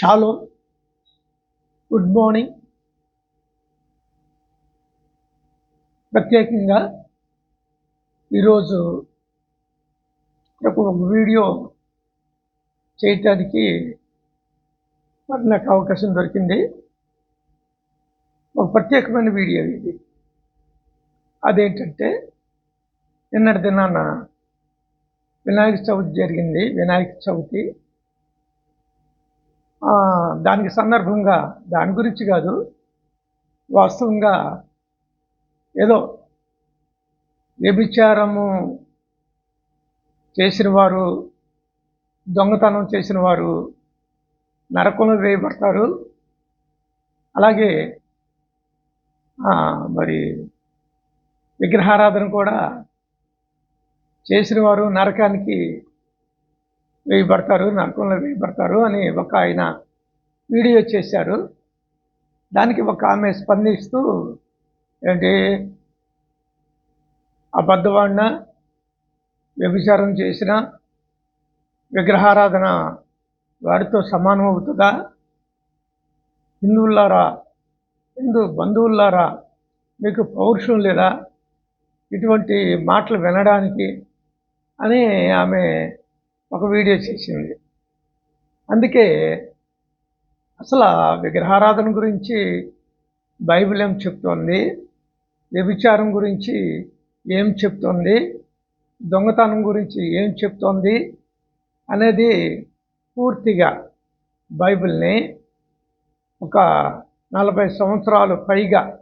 Shallow good morning ప్రత్యేకంగా ఈరోజు ఒక వీడియో చేయటానికి మరి నాకు అవకాశం దొరికింది. ఒక ప్రత్యేకమైన వీడియో ఇది. అదేంటంటే నిన్నటి దినాన వినాయక చవితి జరిగింది. వినాయక చవితి దానికి సందర్భంగా దాని గురించి కాదు వాస్తవంగా ఏదో వ్యభిచారము చేసిన వారు దొంగతనం చేసిన వారు నరకంలో వేయబడతారు. అలాగే మరి విగ్రహారాధన కూడా చేసిన వారు నరకానికి వేయబడతారు నరకంలో వేయబడతారు అని ఒక ఆయన వీడియో చేశారు. దానికి ఒక ఆమె స్పందిస్తూ ఏంటి? అబద్ధవాడిన? వ్యభిచారం చేసిన? విగ్రహారాధన వాడితో సమానం అవుతుందా? హిందువులారా? హిందూ బంధువులారా? మీకు పౌరుషం లేదా? ఇటువంటి మాటలు వినడానికి అని ఆమె ఒక వీడియో చేసింది. అందుకే అసలు విగ్రహారాధన గురించి బైబిల్ ఏం చెప్తోంది? వ్యభిచారం గురించి ఏం చెప్తోంది? దొంగతనం గురించి ఏం చెప్తోంది? అనేది పూర్తిగా బైబిల్ని ఒక నలభై సంవత్సరాలు పైగా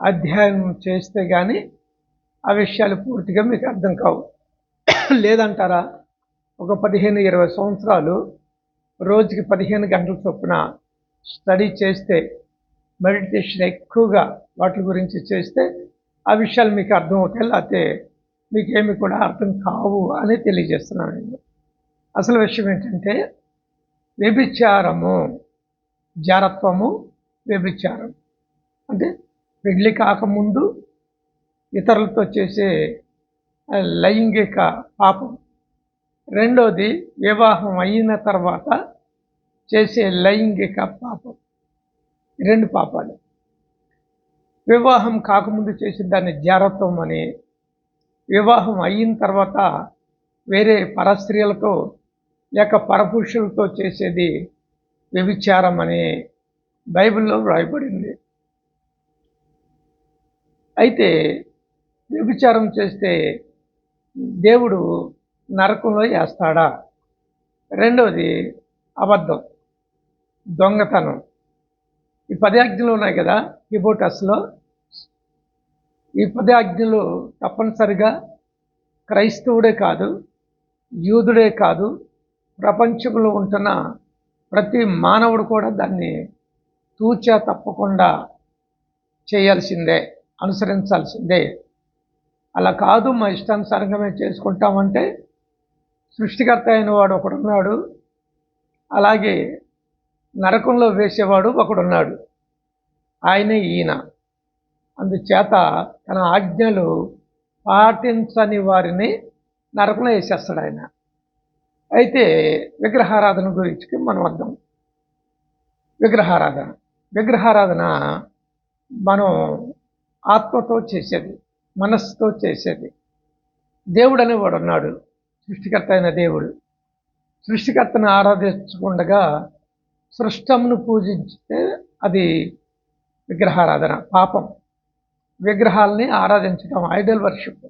అధ్యయనం చేస్తే కానీ ఆ విషయాలు పూర్తిగా మీకు అర్థం కావు. లేదంటారా? ఒక పదిహేను ఇరవై సంవత్సరాలు రోజుకి పదిహేను గంటల చొప్పున స్టడీ చేస్తే మెడిటేషన్ ఎక్కువగా వాటి గురించి చేస్తే ఆ విషయాలు మీకు అర్థమవుతాయి లేకపోతే మీకేమి కూడా అర్థం కావు అని తెలియజేస్తున్నాను నేను. అసలు విషయం ఏంటంటే వ్యభిచారము జారత్వము వ్యభిచారం. అంటే పెళ్ళి కాకముందు ఇతరులతో చేసే లైంగిక పాపం. రెండోది వివాహం అయిన తర్వాత చేసే లైంగిక పాపం. రెండు పాపాలు. వివాహం కాకముందు చేసిన దాన్ని జారత్వం అని వివాహం అయిన తర్వాత వేరే పరస్త్రీలతో లేక పరపురుషులతో చేసేది వ్యభిచారం అని బైబిల్లో వ్రాయబడింది. అయితే వ్యభిచారం చేస్తే దేవుడు నరకంలో వేస్తాడా రెండవది అబద్ధం దొంగతనం. ఈ పది ఆజ్ఞలు ఉన్నాయి కదా హిబోటస్లో ఈ పది ఆజ్ఞలు తప్పనిసరిగా క్రైస్తవుడే కాదు యూదుడే కాదు ప్రపంచంలో ఉంటున్న ప్రతి మానవుడు కూడా దాన్ని తూచా తప్పకుండా చేయాల్సిందే అనుసరించాల్సిందే. అలా కాదు మా ఇష్టానుసారంగా మేము చేసుకుంటామంటే సృష్టికర్త అయిన వాడు ఒకడున్నాడు. అలాగే నరకంలో వేసేవాడు ఒకడున్నాడు. ఆయనే ఈయన. అందుచేత తన ఆజ్ఞలు పాటించని వారిని నరకంలో వేసేస్తాడు ఆయన. అయితే విగ్రహారాధన గురించి మనం అర్థం. విగ్రహారాధన. విగ్రహారాధన మనం ఆత్మతో చేసేది మనస్సుతో చేసేది. దేవుడు అనేవాడు ఉన్నాడు సృష్టికర్త అయిన దేవుడు. సృష్టికర్తను ఆరాధించకుండగా సృష్టమును పూజించితే అది విగ్రహారాధన పాపం. విగ్రహాలని ఆరాధించడం ఐడల్ వర్షిప్.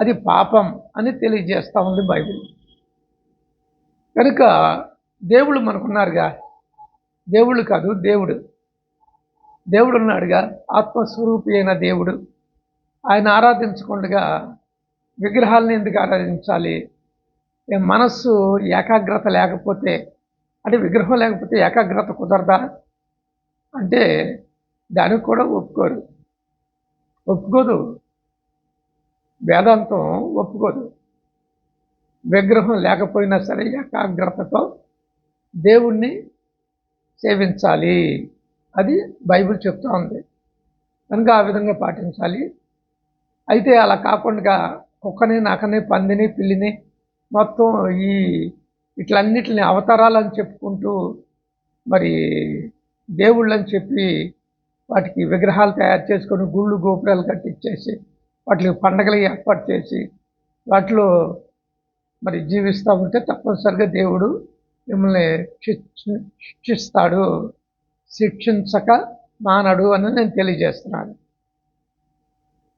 అది పాపం అని తెలియజేస్తూ ఉంది బైబిల్. కనుక దేవుడు మనకున్నారుగా? దేవుడు కాదు దేవుడు. దేవుడు ఉన్నాడుగా ఆత్మస్వరూపి అయిన దేవుడు. ఆయన ఆరాధించకుండా విగ్రహాలను ఎందుకు ఆరాధించాలి? మనస్సు ఏకాగ్రత లేకపోతే అంటే విగ్రహం లేకపోతే ఏకాగ్రత కుదరదా? అంటే దానికి కూడా ఒప్పుకోరు. ఒప్పుకోదు. వేదాంతం ఒప్పుకోదు. విగ్రహం లేకపోయినా సరే ఏకాగ్రతతో దేవుణ్ణి సేవించాలి. అది బైబిల్ చెప్తూ ఉంది కనుక ఆ విధంగా పాటించాలి. అయితే అలా కాకుండా కుక్కని నక్కని పందిని పిల్లిని మొత్తం ఈ ఇట్లన్నిటిని అవతారాలని చెప్పుకుంటూ మరి దేవుళ్ళని చెప్పి వాటికి విగ్రహాలు తయారు చేసుకొని గుళ్ళు గోపురాలు కట్టించేసి వాటికి పండగలు ఏర్పాటు చేసి వాటిలో మరి జీవిస్తూ ఉంటే తప్పనిసరిగా దేవుడు మిమ్మల్ని శిక్షిస్తాడు శిక్షించక మానడు అని నేను తెలియజేస్తున్నాను.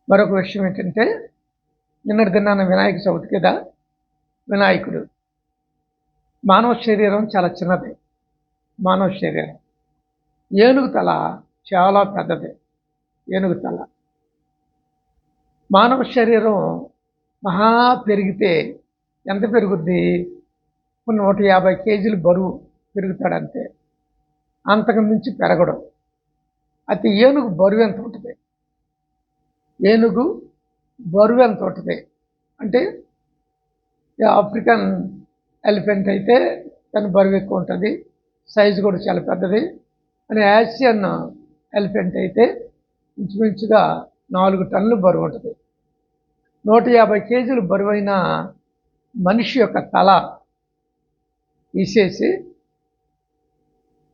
మరొక విషయం ఏంటంటే నిన్నటి దినాన వినాయక చవితి కదా వినాయకుడు. మానవ శరీరం చాలా చిన్నది. మానవ శరీరం. ఏనుగు తల చాలా పెద్దది. ఏనుగు తల. మానవ శరీరం మహా పెరిగితే ఎంత పెరుగుద్ది? కొన్ని నూట యాభై కేజీలు బరువు పెరుగుతాడంతే. అంతకు మించి పెరగడం. అయితే ఏనుగు బరువు ఎంత ఉంటుంది? ఏనుగు బరువు ఎంత ఉంటుంది? అంటే ఆఫ్రికన్ ఎలిఫెంట్ అయితే దాని బరువు ఎక్కువ ఉంటుంది సైజు కూడా చాలా పెద్దది. అని ఆసియన్ ఎలిఫెంట్ అయితే ఇంచుమించుగా నాలుగు టన్నులు బరువు ఉంటుంది. నూట యాభై కేజీలు బరువైన మనిషి యొక్క తల తీసేసి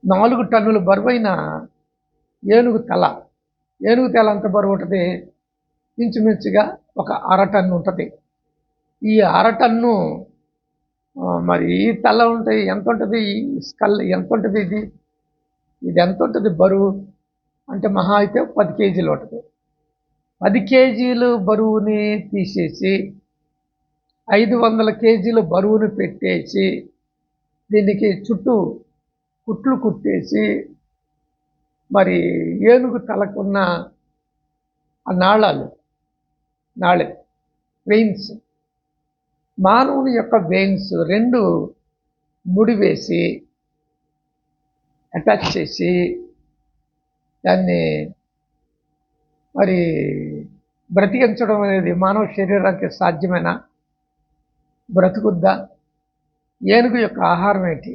నాలుగు టన్నుల బరువైన ఏనుగు తల. ఏనుగు తల అంత బరువు ఉంటుంది? ఇంచుమించుగా ఒక అర టన్ను ఉంటుంది. ఈ అర టన్ను మరి ఈ తల ఉంటాయి ఎంత ఉంటుంది? ఈ స్కల్ ఎంత ఉంటుంది ఇది? ఇది ఎంత ఉంటుంది బరువు? అంటే మహా అయితే పది కేజీలు ఉంటుంది. పది కేజీలు బరువుని తీసేసి ఐదు వందల కేజీలు బరువును పెట్టేసి దీనికి చుట్టూ కుట్లు కుట్టేసి మరి ఏనుగు తలకున్న ఆ నాళాలు. నాళే వెయిన్స్ మానవుని యొక్క వెయిన్స్ రెండు ముడివేసి అటాచ్ చేసి దాన్ని మరి బ్రతికించడం అనేది మానవ శరీరానికి సాధ్యమేనా? బ్రతుకుద్దా? ఏనుగు యొక్క ఆహారం ఏంటి?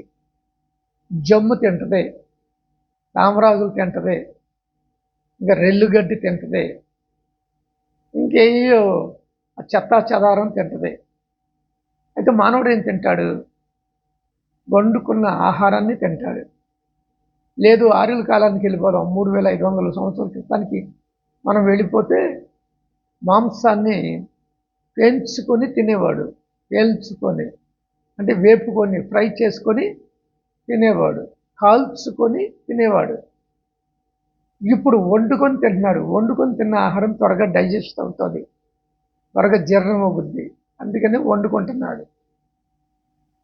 జమ్ము తింటది తామరాజులు తింటది ఇంకా రెల్లుగడ్డి తింటది ఇంకేయో చెత్తా చెదారం తింటది. అయితే మానవుడు ఏం తింటాడు? వండుకున్న ఆహారాన్ని తింటాడు. లేదు ఆరుల కాలానికి వెళ్ళిపోదాం. మూడు వేల ఐదు వందల సంవత్సరాల క్రితానికి మనం వెళ్ళిపోతే మాంసాన్ని పెంచుకొని తినేవాడు. పేల్చుకొని అంటే వేపుకొని ఫ్రై చేసుకొని తినేవాడు. కాల్చుకొని తినేవాడు. ఇప్పుడు వండుకొని తింటున్నాడు. వండుకొని తిన్న ఆహారం త్వరగా డైజెస్ట్ అవుతుంది. త్వరగా జీర్ణం అవుద్ది. అందుకని వండుకుంటున్నాడు.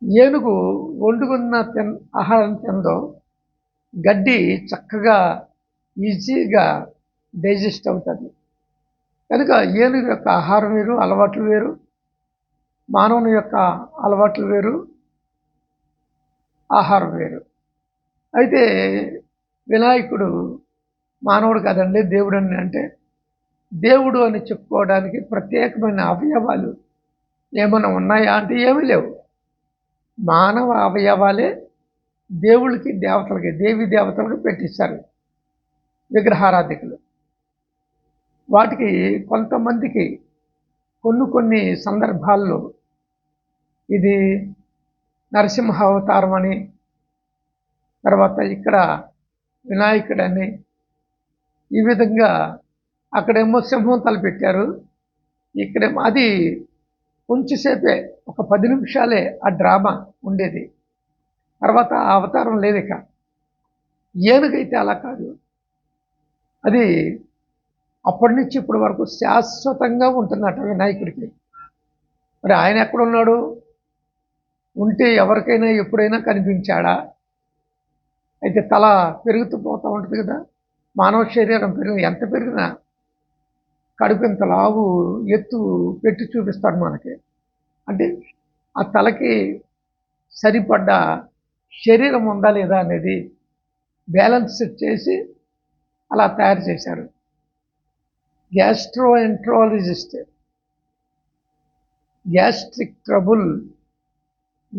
ఏనుగు వండుకున్న తిన్ ఆహారం తిందో గడ్డి చక్కగా ఈజీగా డైజెస్ట్ అవుతుంది. కనుక ఏనుగు యొక్క ఆహారం వేరు అలవాట్లు వేరు మానవుని యొక్క అలవాట్లు వేరు ఆహారం వేరు. అయితే వినాయకుడు మానవుడు కదండి దేవుడు అని అంటే దేవుడు అని చెప్పుకోవడానికి ప్రత్యేకమైన అవయవాలు ఏమైనా ఉన్నాయా అంటే ఏమీ లేవు. మానవ అవయవాలే దేవుళ్ళకి దేవతలకి దేవి దేవతలకు పెట్టిస్తారు విగ్రహారాధికులు. వాటికి కొంతమందికి కొన్ని కొన్ని సందర్భాల్లో ఇది నరసింహ అవతారం అని తర్వాత ఇక్కడ వినాయకుడని ఈ విధంగా అక్కడేమో సింహం తలపెట్టారు. ఇక్కడేమో అది కొంచెంసేపే ఒక పది నిమిషాలే ఆ డ్రామా ఉండేది. తర్వాత ఆ అవతారం లేదు ఇక ఏనుగైతే అలా కాదు. అది అప్పటి నుంచి ఇప్పటి వరకు శాశ్వతంగా ఉంటున్నట వినాయకుడికి. మరి ఆయన ఎక్కడున్నాడు? ఉంటే ఎవరికైనా ఎప్పుడైనా కనిపించాడా? అయితే తల పెరుగుతూ పోతూ ఉంటుంది కదా. మానవ శరీరం పెరిగిన ఎంత పెరిగినా కడుపు ఇంత లావు ఎత్తు పెట్టి చూపిస్తాడు మనకి. అంటే ఆ తలకి సరిపడ్డ శరీరం ఉందా లేదా అనేది బ్యాలెన్స్ చేసి అలా తయారు చేశారు. గ్యాస్ట్రో ఎంట్రాలజిస్ట్ గ్యాస్ట్రిక్ ట్రబుల్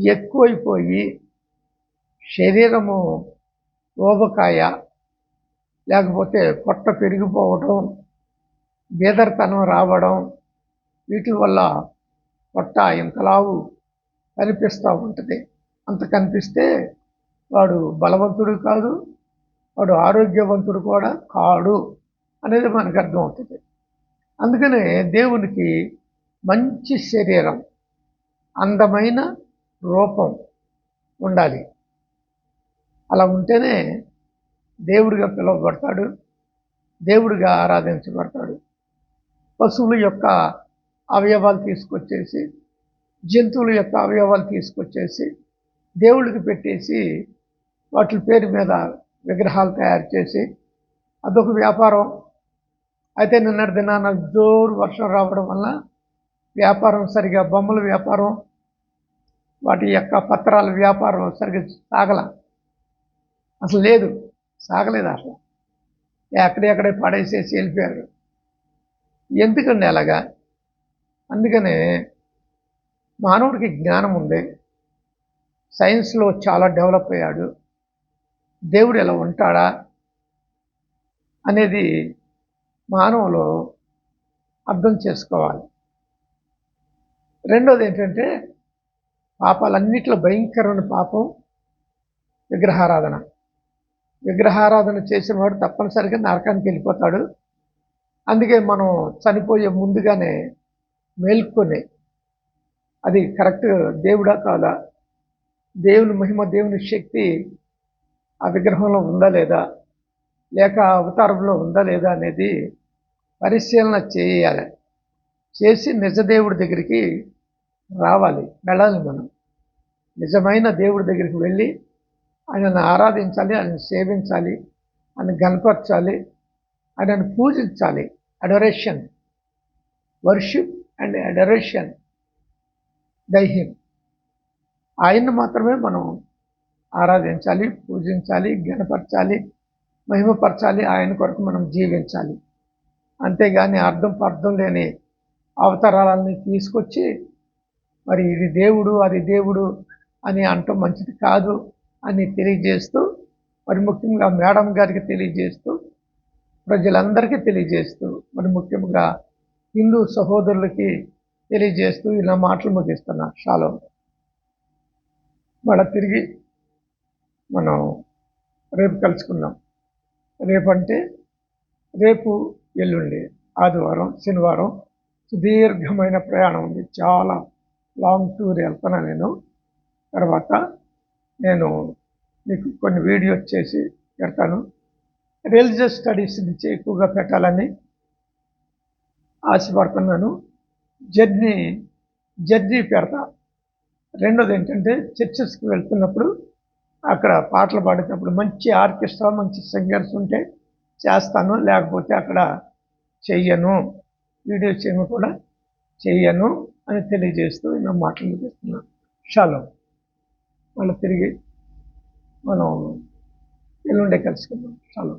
ఎక్కువైపోయి శరీరము ఓబకాయ లేకపోతే పొట్ట పెరిగిపోవడం బీదర్తనం రావడం వీటి వల్ల పొట్ట ఇంతలావు కనిపిస్తూ ఉంటుంది. అంత కనిపిస్తే వాడు బలవంతుడు కాదు వాడు ఆరోగ్యవంతుడు కూడా కాడు అనేది మనకు అర్థమవుతుంది. అందుకనే దేవునికి మంచి శరీరం అందమైన రూపం ఉండాలి. అలా ఉంటేనే దేవుడిగా పిలువబడతాడు దేవుడిగా ఆరాధించబడతాడు. పశువుల యొక్క అవయవాలు తీసుకొచ్చేసి జంతువుల యొక్క అవయవాలు తీసుకొచ్చేసి దేవుడికి పెట్టేసి వాటి పేరు మీద విగ్రహాలు తయారు చేసి అదొక వ్యాపారం. అయితే నిన్నటి దినాన జోరు వర్షం రావడం వల్ల వ్యాపారం సరిగా బొమ్మల వ్యాపారం వాటి యొక్క పత్రాల వ్యాపారం సరిగ్గా సాగల. అసలు లేదు. సాగలేదు అసలు. ఎక్కడెక్కడే పడేసేసి వెళ్ళిపోయారు. ఎందుకండి అలాగా? అందుకనే మానవుడికి జ్ఞానం ఉంది సైన్స్లో చాలా డెవలప్ అయ్యాడు దేవుడు ఎలా ఉంటాడా అనేది మానవులు అర్థం చేసుకోవాలి. రెండోది ఏంటంటే పాపాలన్నిట్లో భయంకరమైన పాపం విగ్రహారాధన. విగ్రహారాధన చేసిన వాడు తప్పనిసరిగా నరకానికి వెళ్ళిపోతాడు. అందుకే మనం చనిపోయే ముందుగానే మేల్కొని అది కరెక్ట్ దేవుడా కాదా? దేవుని మహిమ దేవుని శక్తి ఆ విగ్రహంలో ఉందా లేదా? లేక అవతారంలో ఉందా లేదా అనేది పరిశీలన చేయాలి. చేసి నిజదేవుడి దగ్గరికి రావాలి. వెళ్ళాలి మనం. నిజమైన దేవుడి దగ్గరికి వెళ్ళి ఆయనను ఆరాధించాలి ఆయన సేవించాలి ఆయన గనపరచాలి ఆయనను పూజించాలి. అడొరేషన్ వర్షిప్ అండ్ అడొరేషన్ దైహిం ఆయన్ని మాత్రమే మనం ఆరాధించాలి పూజించాలి గణపరచాలి మహిమపరచాలి ఆయన కొరకు మనం జీవించాలి. అంతేగాని అర్థం పర్థం లేని అవతారాలని తీసుకొచ్చి మరి ఇది దేవుడు అది దేవుడు అని అంటం మంచిది కాదు. అని తెలియజేస్తూ మరి ముఖ్యంగా మేడం గారికి తెలియజేస్తూ ప్రజలందరికీ తెలియజేస్తూ మరి ముఖ్యంగా హిందూ సహోదరులకి తెలియజేస్తూ ఇలా మాటలు ముగిస్తున్నా. షాలో. మళ్ళీ తిరిగి మనం రేపు కలుసుకుందాం. రేపంటే రేపు ఎల్లుండి ఆదివారం శనివారం సుదీర్ఘమైన ప్రయాణం ఉంది. చాలా లాంగ్ టూర్ వెళ్తున్నా నేను. తర్వాత నేను మీకు కొన్ని వీడియోస్ చేసి పెడతాను. రిలీజియస్ స్టడీస్ నుంచి ఎక్కువగా పెట్టాలని ఆశపడుతున్నాను. జర్నీ జర్నీ పెడతా. రెండోది ఏంటంటే చర్చెస్కి వెళ్తున్నప్పుడు అక్కడ పాటలు పాడేటప్పుడు మంచి ఆర్కెస్ట్రా మంచి సింగర్స్ ఉంటే చేస్తాను. లేకపోతే అక్కడ చెయ్యను. వీడియో చేయను కూడా చెయ్యను అని తెలియజేస్తూ నా మాటలు చేస్తున్నాను షాలో. మళ్ళీ తిరిగి మనం ఎల్లుండే కలుసుకుందాం చాలా